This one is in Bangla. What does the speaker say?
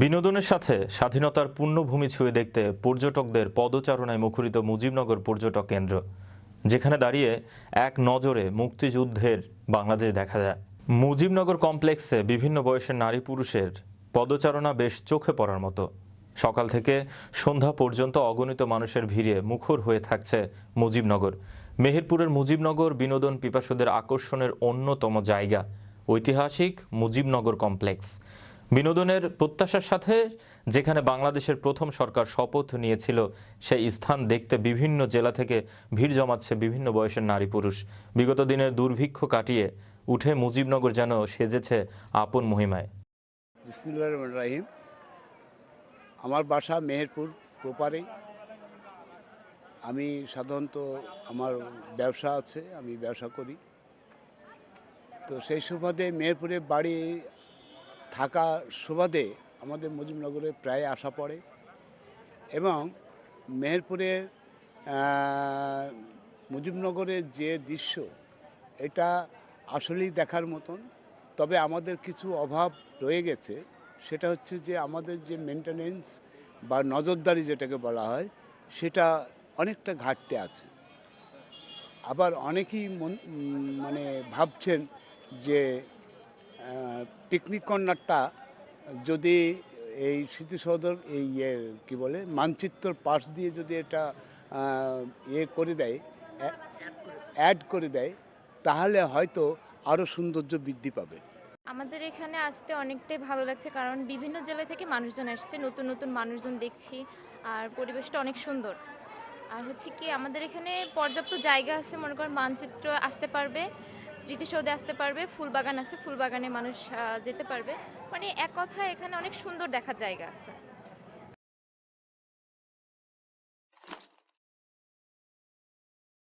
বিনোদনের সাথে স্বাধীনতার পূর্ণভূমি ছুঁয়ে দেখতে পর্যটকদের পদচারণায় মুখরিত মুজিবনগর পর্যটক কেন্দ্র, যেখানে দাঁড়িয়ে এক নজরে মুক্তিযুদ্ধের বাংলাদেশ দেখা যায়। মুজিবনগর কমপ্লেক্সে বিভিন্ন বয়সের নারী পুরুষের পদচারণা বেশ চোখে পড়ার মতো। সকাল থেকে সন্ধ্যা পর্যন্ত অগণিত মানুষের ভিড়ে মুখর হয়ে থাকছে মুজিবনগর। মেহেরপুরের মুজিবনগর বিনোদন পিপাসুদের আকর্ষণের অন্যতম জায়গা, ঐতিহাসিক মুজিবনগর কমপ্লেক্স। বিনোদনের প্রত্যাশার সাথে যেখানে বাংলাদেশের প্রথম সরকার শপথ নিয়েছিল, সেই স্থান দেখতে বিভিন্ন জেলা থেকে ভিড় জমাচ্ছে বিভিন্ন বয়সের নারী পুরুষ। বিগত দিনের দুর্ভিক্ষ কাটিয়ে উঠে মুজিবনগর যেন সেজেছে আপন মহিমায়। রাহিম। আমার বাসা মেহেরপুর প্রপারে। আমি সাধারণত আমার ব্যবসা আছে, আমি ব্যবসা করি। তো সেই সুবাদে মেহেরপুরে বাড়ি থাকা সুবাদে আমাদের মুজিবনগরে প্রায় আসা পড়ে এবং মেহেরপুরের মুজিবনগরের যে দৃশ্য, এটা আসলেই দেখার মতন। তবে আমাদের কিছু অভাব রয়ে গেছে। সেটা হচ্ছে যে আমাদের যে মেনটেনেন্স বা নজরদারি যেটাকে বলা হয়, সেটা অনেকটা ঘাটতে আছে। আবার অনেকেই মানে ভাবছেন যে পিকনিক কর্নারটা যদি এই স্মৃতিসৌধর এই ইয়ে কী বলে মানচিত্র পাশ দিয়ে যদি এটা ইয়ে করে দেয় অ্যাড করে দেয়, তাহলে হয়তো আরও সৌন্দর্য বৃদ্ধি পাবে। আমাদের এখানে আসতে অনেকটাই ভালো লাগছে, কারণ বিভিন্ন জেলা থেকে মানুষজন আসছে, নতুন নতুন মানুষজন দেখছি, আর পরিবেশটা অনেক সুন্দর। আর হচ্ছে কি, আমাদের এখানে পর্যাপ্ত জায়গা আছে, মনে করেন মানচিত্র আসতে পারবে। স্মৃতিসৌধে আসতে পারবে, ফুলবাগান আছে, ফুলবাগানে মানুষ যেতে পারবে। মানে এক কথা এখানে অনেক সুন্দর দেখার জায়গা আছে।